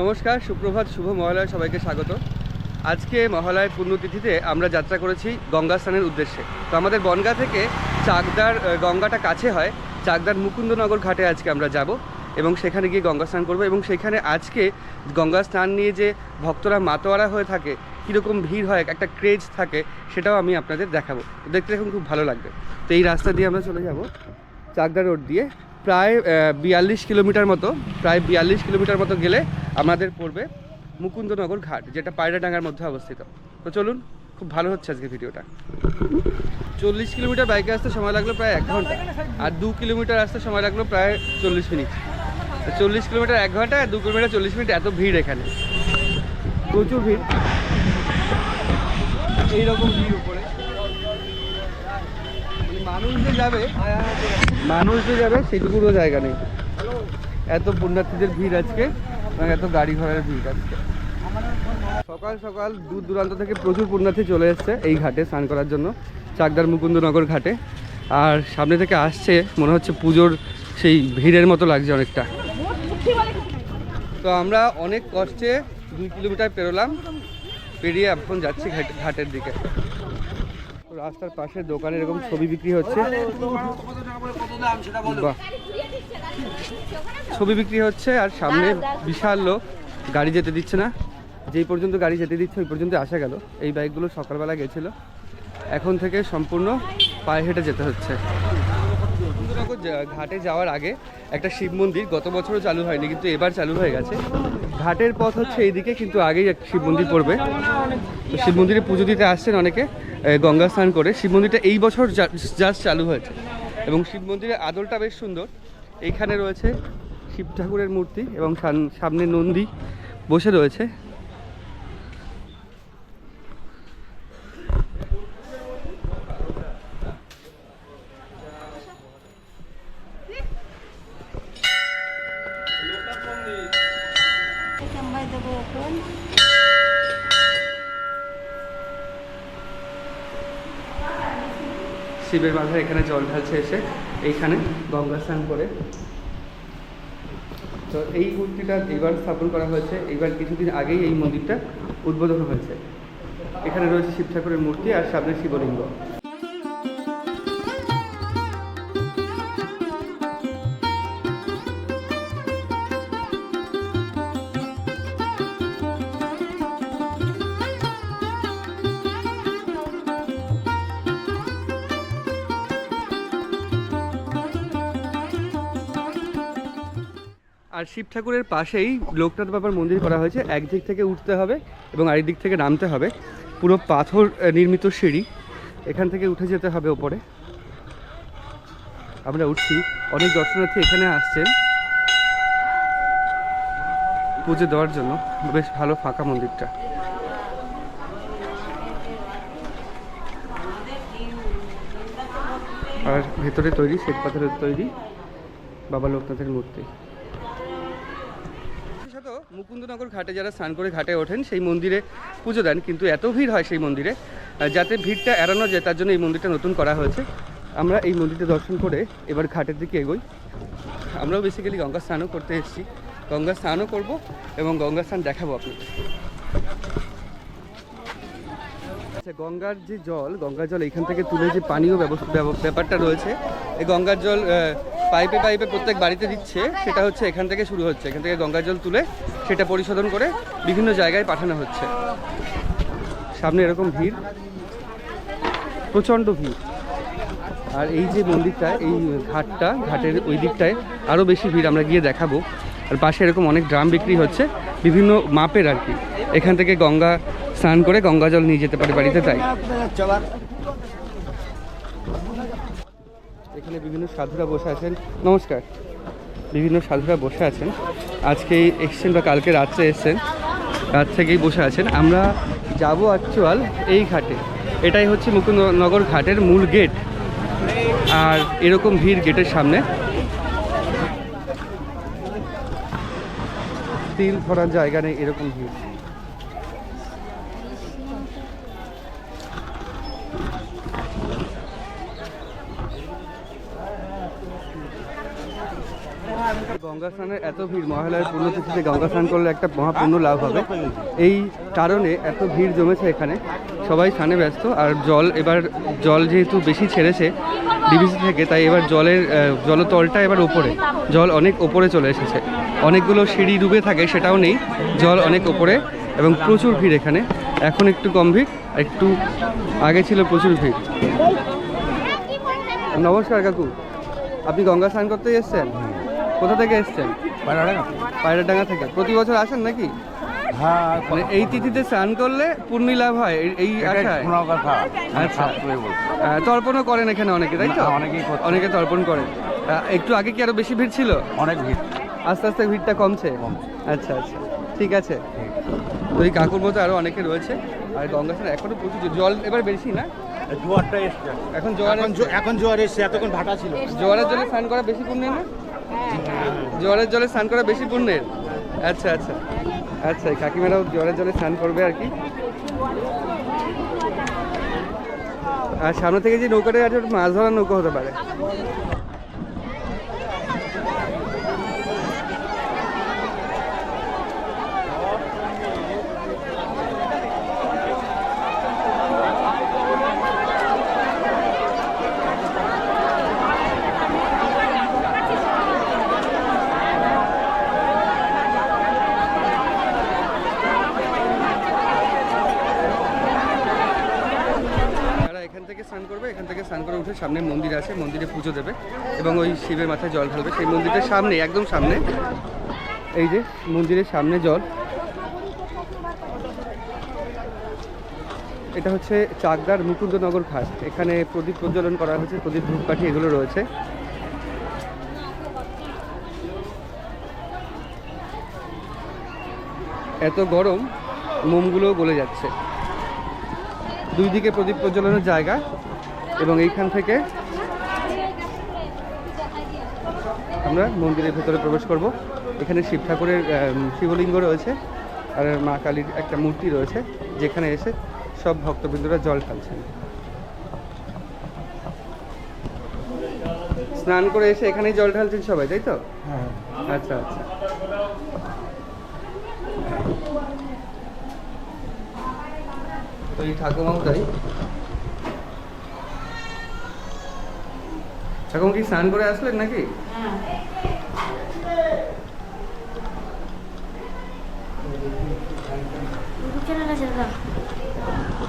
নমস্কার, সুপ্রভাত, শুভ মহালয়, সবাইকে স্বাগত। আজকে মহালয়ের পুণ্যতিথিতে আমরা যাত্রা করেছি গঙ্গা স্নানের উদ্দেশ্যে। তো আমাদের বনগা থেকে চাকদার গঙ্গাটা কাছে হয়, চাকদার মুকুন্দনগর ঘাটে আজকে আমরা যাব এবং সেখানে গিয়ে গঙ্গা স্নান করব এবং সেখানে আজকে গঙ্গা স্নান নিয়ে যে ভক্তরা মাতোয়ারা হয়ে থাকে, কীরকম ভিড় হয়, একটা ক্রেজ থাকে, সেটাও আমি আপনাদের দেখাবো। দেখতে দেখুন, খুব ভালো লাগবে। তো এই রাস্তা দিয়ে আমরা চলে যাব চাকদা রোড দিয়ে। প্রায় বিয়াল্লিশ কিলোমিটার মতো, প্রায় বিয়াল্লিশ কিলোমিটার মতো গেলে আমাদের পড়বে মুকুন্দনগর ঘাট, যেটা পায়রাডাঙ্গার মধ্যে অবস্থিত। তো চলুন, খুব ভালো হচ্ছে আজকে ভিডিওটা। চল্লিশ কিলোমিটার বাইকে আসতে সময় লাগল প্রায় এক ঘণ্টা, আর দু কিলোমিটার আসতে সময় লাগল প্রায় চল্লিশ মিনিট। চল্লিশ কিলোমিটার এক ঘণ্টা, আর দু কিলোমিটার চল্লিশ মিনিট এত ভিড় এখানে। প্রচুর ভিড়। এইরকম ভিড় উপরে। মানে মানুষ যে যাবে, মানুষ যে যাবে, সেটুকুরও জায়গা নেই। এত পুণ্যার্থীদের ভিড় আজকে। এবং এত গাড়ি ঘোড়ার ভিড় আজকে। সকাল সকাল দূর দূরান্ত থেকে প্রচুর পুণ্যার্থী চলে এসছে এই ঘাটে স্নান করার জন্য, চাকদার মুকুন্দনগর ঘাটে। আর সামনে থেকে আসছে, মনে হচ্ছে পুজোর সেই ভিড়ের মতো লাগছে অনেকটা। তো আমরা অনেক কষ্টে দুই কিলোমিটার পেরোলাম, পেরিয়ে এখন যাচ্ছি ঘাট- ঘাটের দিকে। রাস্তার পাশে দোকানে এরকম ছবি বিক্রি হচ্ছে। ছবি বিক্রি হচ্ছে আর সামনে বিশাল লোক গাড়ি যেতে দিচ্ছে না। যেই পর্যন্ত গাড়ি যেতে দিচ্ছে ওই পর্যন্ত আসা গেল। এই বাইকগুলো সকালবেলা গেছিল। এখন থেকে সম্পূর্ণ পায়ে হেঁটে যেতে হচ্ছে। ঘাটে যাওয়ার আগে একটা শিব মন্দির গত বছরও চালু হয়নি কিন্তু এবার চালু হয়ে গেছে। ঘাটের পথ হচ্ছে এইদিকে কিন্তু আগেই এক শিব মন্দির পড়বে। তো শিব মন্দিরে পুজো দিতে আসছেন অনেকে গঙ্গা স্নান করে। শিব মন্দিরটা এই বছর জাস্ট চালু হয়েছে। এবং শিব মন্দিরের আদলটা বেশ সুন্দর। এইখানে রয়েছে শিব ঠাকুরের মূর্তি এবং সামনে নন্দী বসে রয়েছে। শিবের মাথায় এখানে জল ঢালছে এসে, এইখানে গঙ্গা স্নান করে। তো এই মূর্তিটা এইবার স্থাপন করা হয়েছে। এইবার কিছুদিন আগেই এই মন্দিরটা উদ্বোধন হয়েছে। এখানে রয়েছে শিব ঠাকুরের মূর্তি আর সামনে শিবলিঙ্গ। আর শিব ঠাকুরের পাশেই লোকনাথ বাবার মন্দির করা হয়েছে। একদিক থেকে উঠতে হবে এবং আরেক দিক থেকে নামতে হবে। পুরো পাথর নির্মিত সিঁড়ি। এখান থেকে উঠে যেতে হবে ওপরে। আমরা উঠছি। অনেক দর্শনার্থী এখানে আসছেন। পুজো দেওয়ার জন্য। বেশ ভালো ফাঁকা মন্দিরটা। আর ভেতরে তৈরি, শ্বেত পাথরের তৈরি বাবা লোকনাথের মূর্তি। মুকুন্দনগর ঘাটে যারা স্নান করে ঘাটে ওঠেন, সেই মন্দিরে পুজো দেন। কিন্তু এত ভিড় হয় সেই মন্দিরে যাতে ভিড়টা এড়ানো যায়, তার জন্য এই মন্দিরটা নতুন করা হয়েছে। আমরা এই মন্দিরটা দর্শন করে এবার ঘাটের দিকে এগোই। আমরাও বেসিক্যালি গঙ্গা স্নানও করতে এসেছি। গঙ্গা স্নানও করব এবং গঙ্গা স্নান দেখাবো আপনাদের। আচ্ছা গঙ্গার যে জল, গঙ্গার জল এখান থেকে তুলে যে পানীয় ব্যাপারটা রয়েছে, এই গঙ্গার জল পাইপে পাইপে প্রত্যেক বাড়িতে দিচ্ছে, সেটা হচ্ছে এখান থেকে শুরু হচ্ছে। এখান থেকে গঙ্গার জল তুলে সেটা পরিশোধন করে বিভিন্ন জায়গায় পাঠানো হচ্ছে। সামনে এরকম ভিড়। প্রচণ্ড ভিড়। আর এই যে মন্দিরটা, এই ঘাটটা, ঘাটের ওই দিকটায় আরও বেশি ভিড় আমরা গিয়ে দেখাবো। আর পাশে এরকম অনেক ড্রাম বিক্রি হচ্ছে, বিভিন্ন মাপের আর কি। এখান থেকে গঙ্গা স্নান করে গঙ্গা জল নিয়ে যেতে পারে বাড়িতে তাই। এখানে বিভিন্ন সাধুরা বসে আছেন। নমস্কার। বিভিন্ন সাধুরা বসে আছেন। আজকে এসছেন বা কালকে রাত্রে এসছেন, রাত থেকেই বসে আছেন। আমরা যাব অ্যাকচুয়াল এই ঘাটে। এটাই হচ্ছে মুকুন্দনগর ঘাটের মূল গেট আর এরকম ভিড় গেটের সামনে। তিল ভরার জায়গা নেই, এরকম ভিড়। গঙ্গা স্নানের এত ভিড়, মহালয়ের পুণ্যতিথিতে গঙ্গা স্নান করলে একটা মহাপুণ্য লাভ হবে। এই কারণে এত ভিড় জমেছে এখানে। সবাই স্নানে ব্যস্ত, আর জল এবার, জল যেহেতু বেশি ছেড়েছে ডিবিসি থেকে, তাই এবার জলের জলতলটা এবার ওপরে। জল অনেক ওপরে চলে এসেছে। অনেকগুলো সিঁড়ি ডুবে থাকে, সেটাও নেই। জল অনেক ওপরে, এবং প্রচুর ভিড় এখানে। এখন একটু কম ভিড়, একটু আগে ছিল প্রচুর ভিড়। নমস্কার কাকু, আপনি গঙ্গা স্নান করতে এসেছেন? কোথা থেকে এসছেন? পায়রাডাঙ্গা। থেকে। প্রতি বছর আসেন নাকি? হ্যাঁ মানে এই তিথিতে স্নান করলে পূর্ণি লাভ হয় এই- এই আশায়? কথা আচ্ছা। আচ্ছা আহ, তর্পণও করেন এখানে অনেকে তাই তো? হ্যাঁ, অনেকেই। অনেকে তর্পণ করেন। আহ, একটু আগে কি আরও বেশি ভিড় ছিল? অনেক ভিড়। আস্তে আস্তে ভিড়টা কমছে? কমছে। আচ্ছা আচ্ছা। ঠিক আছে। তো এই কাকুর মতো আরও অনেকে রয়েছে আর গঙ্গা স্নান এখনও প্রচুর জল এবার বেশি না? জোয়ারটা এসছে। এখন জোয়ার এখন জো- এখন জোয়ার এসছে এতক্ষণ ভাটা ছিল। জোয়ারের জন্য স্নান করা বেশি পুণ্যের না জোয়ারের জলে স্নান করা বেশি পুণ্যের। আচ্ছা আচ্ছা। আচ্ছা কাকিমারাও জোয়ারের জলে স্নান করবে আর কি। আর সামনে থেকে যে নৌকাটা আছে মাছ ধরার নৌকা হতে পারে যারা এখান থেকে স্নান করবে এখান থেকে স্নান করে উঠে সামনে মন্দির আছে, মন্দিরে পুজো দেবে এবং ওই শিবের মাথায় জল ঢালবে। সেই মন্দিরের সামনে, একদম সামনে, এই যে মন্দিরের সামনে জল। এটা হচ্ছে চাকদার মুকুন্দনগর ঘাট। এখানে প্রদীপ প্রজ্বলন করা হয়েছে, প্রদীপ ধূপকাঠি, এগুলো রয়েছে। এত গরম, মোমগুলোও গলে যাচ্ছে। দুই দিকে প্রদীপ প্রজ্বলনের জায়গা। এবং এইখান থেকে আমরা মন্দিরের ভেতরে প্রবেশ করব। এখানে শিব ঠাকুরের শিবলিঙ্গ রয়েছে আর মা কালীর একটা মূর্তি রয়েছে যেখানে এসে সব ভক্তবৃন্দরা জল ঢালছেন। স্নান করে এসে এখানেই জল ঢালছেন সবাই তাই তো? আচ্ছা আচ্ছা। তো এই ঠাকুমাও তাই ঠাকুমা কি স্নান করে আসলেন নাকি?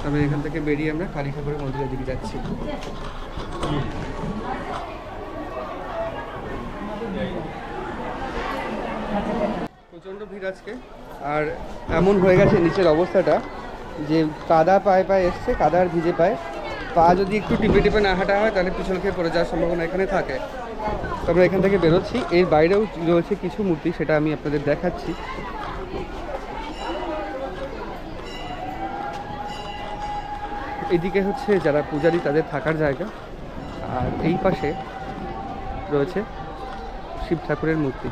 তবে এখান থেকে বেরিয়ে আমরা কালী ঠাকুরের মন্দিরের দিকে যাচ্ছি। প্রচণ্ড ভিড় আজকে। আর এমন হয়ে গেছে নিচের অবস্থাটা যে কাদা পায়ে পায়ে এসছে কাদা আর ভিজে পায়ে। পা যদি একটু টিপে টিপে না হাঁটা হয়, তাহলে পিছন খেয়ে পড়ে যাওয়ার সম্ভাবনা এখানে থাকে। তো আমরা এখান থেকে বেরোচ্ছি। এর বাইরেও রয়েছে কিছু মূর্তি, সেটা আমি আপনাদের দেখাচ্ছি। এদিকে হচ্ছে যারা পূজারী, তাদের থাকার জায়গা। আর এই পাশে রয়েছে শিব ঠাকুরের মূর্তি।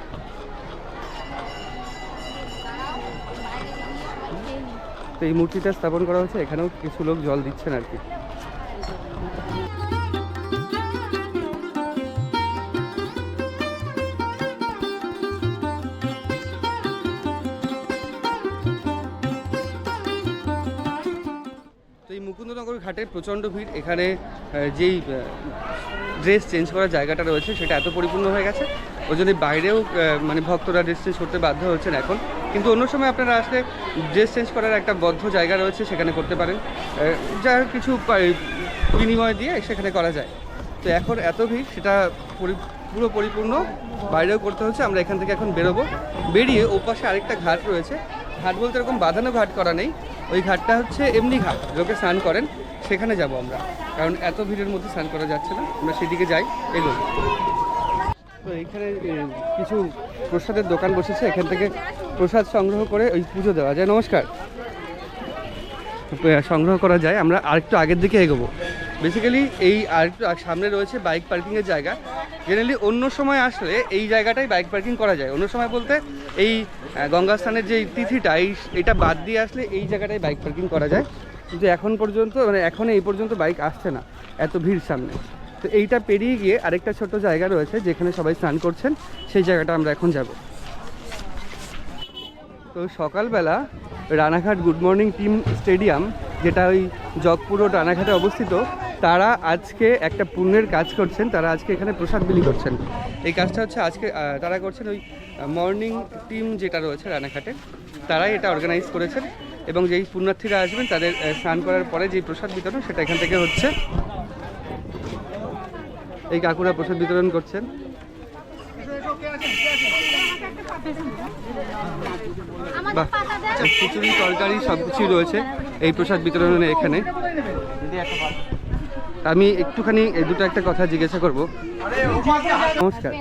তো এই মূর্তিটা স্থাপন করা হয়েছে। এখানেও কিছু লোক জল দিচ্ছেন আর কি। মুকুন্দনগর ঘাটে প্রচণ্ড ভিড়। এখানে যেই ড্রেস চেঞ্জ করার জায়গাটা রয়েছে সেটা এত পরিপূর্ণ হয়ে গেছে। ওই জন্য বাইরেও মানে ভক্তরা ড্রেস চেঞ্জ করতে বাধ্য হচ্ছেন এখন। কিন্তু অন্য সময় আপনারা আসলে ড্রেস চেঞ্জ করার একটা বদ্ধ জায়গা রয়েছে সেখানে করতে পারেন। আহ, যা কিছু বিনিময় দিয়ে সেখানে করা যায়। তো এখন এত ভিড় সেটা পরি- পুরো পরিপূর্ণ। বাইরেও করতে হচ্ছে আমরা এখান থেকে এখন বেরোবো। বেরিয়ে ওপাশে আরেকটা ঘাট রয়েছে। ঘাট বলতে এরকম বাঁধানো ঘাট করা নেই। ওই ঘাটটা হচ্ছে এমনি ঘাট। লোকে স্নান করেন, সেখানে যাব আমরা। কারণ এত ভিড়ের মধ্যে স্নান করা যাচ্ছে না। আমরা সেদিকে যাই, এগোই। তো এইখানে কিছু প্রসাদের দোকান বসেছে। এখান থেকে প্রসাদ সংগ্রহ করে ওই পুজো দেওয়া যায়। নমস্কার। সংগ্রহ করা যায়। আমরা আরেকটু আগের দিকে এগোবো। বেসিক্যালি এই আরেকটু সামনে রয়েছে বাইক পার্কিংয়ের জায়গা। জেনারেলি অন্য সময় আসলে এই জায়গাটাই বাইক পার্কিং করা যায়। অন্য সময় বলতে এই গঙ্গাস্থানের যে তিথিটা, এই এটা বাদ দিয়ে আসলে এই জায়গাটায় বাইক পার্কিং করা যায়। কিন্তু এখন পর্যন্ত মানে এখন এই পর্যন্ত বাইক আসছে না, এত ভিড় সামনে। তো এইটা পেরিয়ে গিয়ে আরেকটা ছোট জায়গা রয়েছে, যেখানে সবাই স্নান করছেন, সেই জায়গাটা আমরা এখন যাব। তো সকালবেলা Ranaghat good morning team stadium, যেটা ওই জগপুর ও রানাঘাটে অবস্থিত তারা আজকে একটা পুণ্যের কাজ করছেন, তারা আজকে এখানে প্রসাদ বিলি করছেন। এই কাজটা হচ্ছে আজকে তারা করছেন ওই মর্নিং টিম যেটা রয়েছে রানাঘাটে, তারাই এটা অর্গানাইজ করেছেন এবং যেই পুণ্যার্থীরা আসবেন, তাদের স্নান করার পরে যে প্রসাদ বিতরণ, সেটা এখান থেকে হচ্ছে এই কাকুরা প্রসাদ বিতরণ করছেন। বাহ খিচুড়ি, তরকারি সব কিছুই রয়েছে এই প্রসাদ বিতরণে এখানে। আমি একটুখানি এই দুটো একটা কথা জিজ্ঞাসা করব। নমস্কার।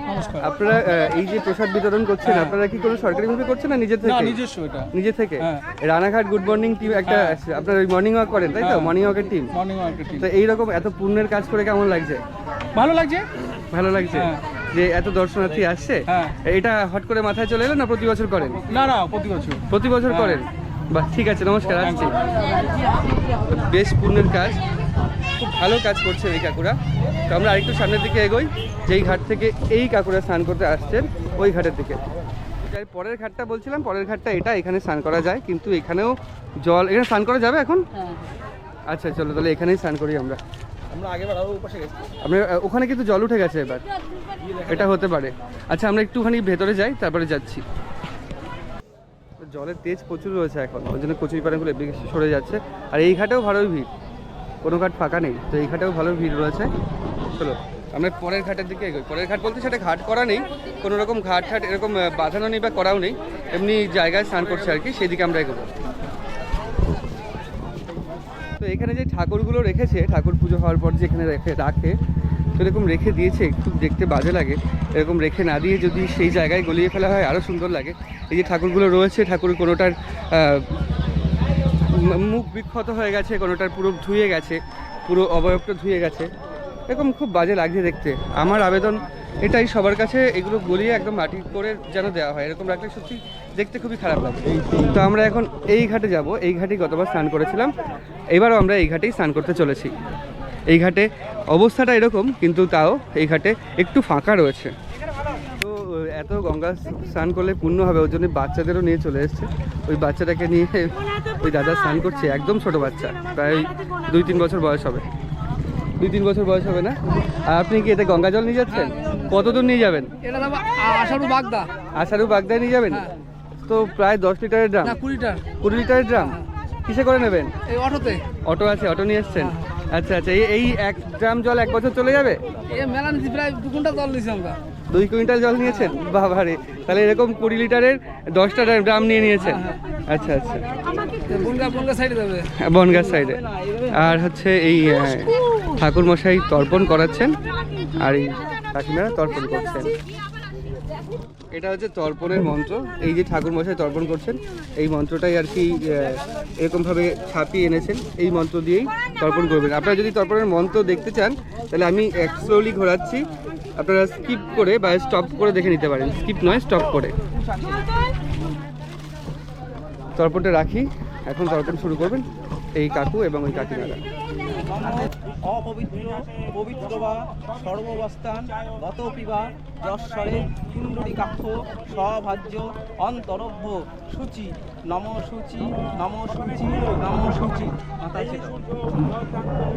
আপনারা এই যে প্রসাদ বিতরণ করছেন আপনারা কি কোনো সরকারিভাবে করছেন না নিজে না থেকে? নিজস্ব এটা। নিজে থেকে? হ্যাঁ। রানাঘাট গুড মর্নিং টিম একটা হ্যাঁ। আছে। আপনারা ওই মর্নিং ওয়াক করেন তাই তো? হ্যাঁ। মর্নিং ওয়াকের টিম মর্নিং মার্কেটিং তো এইরকম এত পুণ্যের কাজ করে কেমন লাগছে? ভালো লাগছে? ভালো লাগছে? হ্যাঁ। যে এত দর্শনার্থী আসছে? হ্যাঁ। এটা হট করে মাথায় চলে এলো না প্রতি বছর করেন? না না প্রতি বছর। প্রতি বছর হ্যাঁ। করেন? বাহ ঠিক আছে নমস্কার আসছি। বেশ পুণ্যের কাজ। খুব ভালো কাজ করছেন এই কাকুরা। তো আমরা আরেকটু সামনের দিকে এগোই। যেই ঘাট থেকে এই কাকুরা স্নান করতে আসছেন ওই ঘাটের দিকে। যাই পরের ঘাটটা বলছিলাম পরের ঘাটটা এটা এখানে স্নান করা যায়। কিন্তু এখানেও জল এখানে স্নান করা যাবে এখন? আচ্ছা চলো তাহলে এখানেই স্নান করি আমরা। আমরা আমরা ওখানে কিন্তু জল উঠে গেছে এবার। এটা হতে পারে। আচ্ছা আমরা একটুখানি ভেতরে যাই তারপরে যাচ্ছি। জলের তেজ প্রচুর রয়েছে এখন ওই জন্য কচুরি পানাগুলো সরে যাচ্ছে। আর এই ঘাটেও ভালোই ভিড়। কোনো ঘাট ফাঁকা নেই। তো এই ঘাটেও ভালো ভিড় রয়েছে। চলো, আমরা পরের ঘাটের দিকে এগোই। পরের ঘাট বলতে সেটা ঘাট করা নেই। কোনো রকম ঘাট ঠাট এরকম বাঁধানো নেই বা করাও নেই। এমনি জায়গায় স্নান করছে আর কি, সেদিকে আমরা এগোবো। তো এখানে যে ঠাকুরগুলো রেখেছে, ঠাকুর পুজো হওয়ার পর যে এখানে রেখে, রাখে তো এরকম রেখে দিয়েছে, খুব দেখতে বাজে লাগে। এরকম রেখে না দিয়ে যদি সেই জায়গায় গলিয়ে ফেলা হয় আরও সুন্দর লাগে। এই যে ঠাকুরগুলো রয়েছে, ঠাকুর কোনোটার মুখ বিক্ষত হয়ে গেছে, কোনোটার পুরো ধুয়ে গেছে, পুরো অবয়বটা ধুয়ে গেছে। এরকম খুব বাজে লাগছে দেখতে। আমার আবেদন এটাই সবার কাছে এগুলো গলিয়ে একদম মাটি করে যেন দেওয়া হয়। এরকম রাখলে সত্যি দেখতে খুবই খারাপ লাগে তো আমরা এখন এই ঘাটে যাব। এই ঘাটেই গতবার স্নান করেছিলাম। এবারও আমরা এই ঘাটেই স্নান করতে চলেছি। এই ঘাটে অবস্থাটা এরকম, কিন্তু তাও এই ঘাটে একটু ফাঁকা রয়েছে। এত গঙ্গা স্নান করলে পুণ্য হবে ওই জন্য বাচ্চাদেরও নিয়ে চলে এসছে। ওই বাচ্চাটাকে নিয়ে ওই দাদা স্নান করছে একদম ছোট বাচ্চা প্রায় দুই তিন বছর বয়স হবে। দুই তিন বছর বয়স হবে না? আর আপনি কি এতে গঙ্গা জল নিয়ে যাচ্ছেন? কত দূর নিয়ে যাবেন? আষাঢ় বাগদা। আষাঢ়ু বাগদায় নিয়ে যাবেন? হ্যাঁ। তো প্রায় দশ লিটারের ড্রাম? কুড়ি লিটারের ড্রাম? কিসে করে নেবেন? এই অটোতে। অটো আছে অটো নিয়ে এসছেন? আচ্ছা আচ্ছা এই এক ড্রাম জল এক বছর চলে যাবে? এ মেলা প্রায় দু কুইন্টাল জল নিচ্ছি আমরা। দুই কুইন্টাল জল নিয়েছেন? বাবা রে তাহলে এরকম কুড়ি লিটারের দশটা ড্রাম নিয়ে নিয়েছেন? আচ্ছা আচ্ছা। বনগাঁ সাইডে। আর হচ্ছে এই ঠাকুর মশাই তর্পণ করাচ্ছেন, আর এই কাকিমারা তর্পণ করছেন। এটা হচ্ছে তর্পণের মন্ত্র। এই যে ঠাকুর মশাই তর্পণ করছেন, এই মন্ত্রটাই আর কি এরকমভাবে ছাপিয়ে এনেছেন। এই মন্ত্র দিয়েই তর্পণ করবেন। আপনারা যদি তর্পণের মন্ত্র দেখতে চান, তাহলে আমি স্লোলি ঘোরাচ্ছি। আপনারা স্কিপ করে বা স্টপ করে দেখে নিতে পারেন। স্কিপ নয় স্টপ করে। তর্পণটা রাখি। এখন তর্পণ শুরু করবেন। এই কাকু এবং ওই কাকিমারা। অপবিত্র পবিত্র বা সর্ববস্থান গত পিবা যশ্বরে কুণ্ডলিকাক্ষ স্বভাজ্য অন্তরভ্য সূচি নম সূচি নম সূচি নম সূচি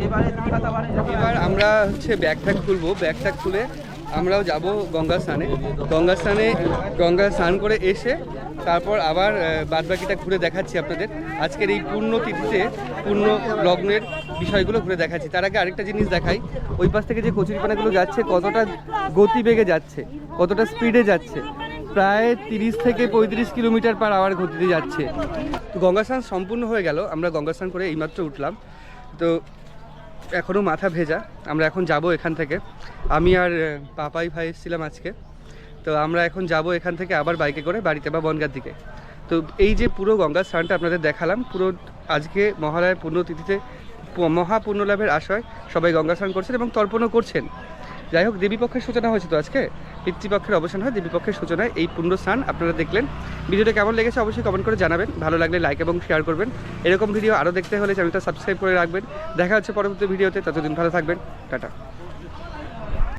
এবারে এবার আমরা হচ্ছে ব্যাগ ট্যাগ খুলবো। ব্যাগ ট্যাগ খুলে আমরাও যাব গঙ্গা স্নানে। গঙ্গা স্নানে, গঙ্গা স্নান করে এসে তারপর আবার বাদ বাকিটা ঘুরে দেখাচ্ছি আপনাদের। আজকের এই পূর্ণ তিথিতে, পূর্ণ লগ্নের বিষয়গুলো ঘুরে দেখাচ্ছি। তার আগে আরেকটা জিনিস দেখাই। ওই পাশ থেকে যে কচুরিপানাগুলো যাচ্ছে, কতটা গতিবেগে যাচ্ছে, কতটা স্পিডে যাচ্ছে, প্রায় তিরিশ থেকে পঁয়ত্রিশ কিলোমিটার পার আওয়ার গতিতে যাচ্ছে। তো গঙ্গা স্নান সম্পূর্ণ হয়ে গেল। আমরা গঙ্গা স্নান করে এইমাত্র উঠলাম। তো এখনও মাথা ভেজা। আমরা এখন যাব এখান থেকে। আমি আর পাপাই ভাই এসেছিলাম আজকে। তো আমরা এখন যাব এখান থেকে আবার বাইকে করে বাড়িতে বা বনগার দিকে। তো এই যে পুরো গঙ্গা স্নানটা আপনাদের দেখালাম, পুরো আজকে মহালয়ার পুণ্যতিথিতে মহাপূর্ণলাভের আশয় সবাই গঙ্গা স্নান করছেন এবং তর্পণও করছেন। যাই হোক দেবীপক্ষের সূচনা হয়েছে তো আজকে? পিতৃপক্ষের অবসান হয় দেবীপক্ষের সূচনায় এই পুণ্য স্থান আপনারা দেখলেন। ভিডিওটা কেমন লেগেছে অবশ্যই কমেন্ট করে জানাবেন। ভালো লাগলে লাইক এবং শেয়ার করবেন। এরকম ভিডিও আরও দেখতে হলে চ্যানেলটা সাবস্ক্রাইব করে রাখবেন। দেখা হচ্ছে পরবর্তী ভিডিওতে ততদিন ভালো থাকবেন। টাটা।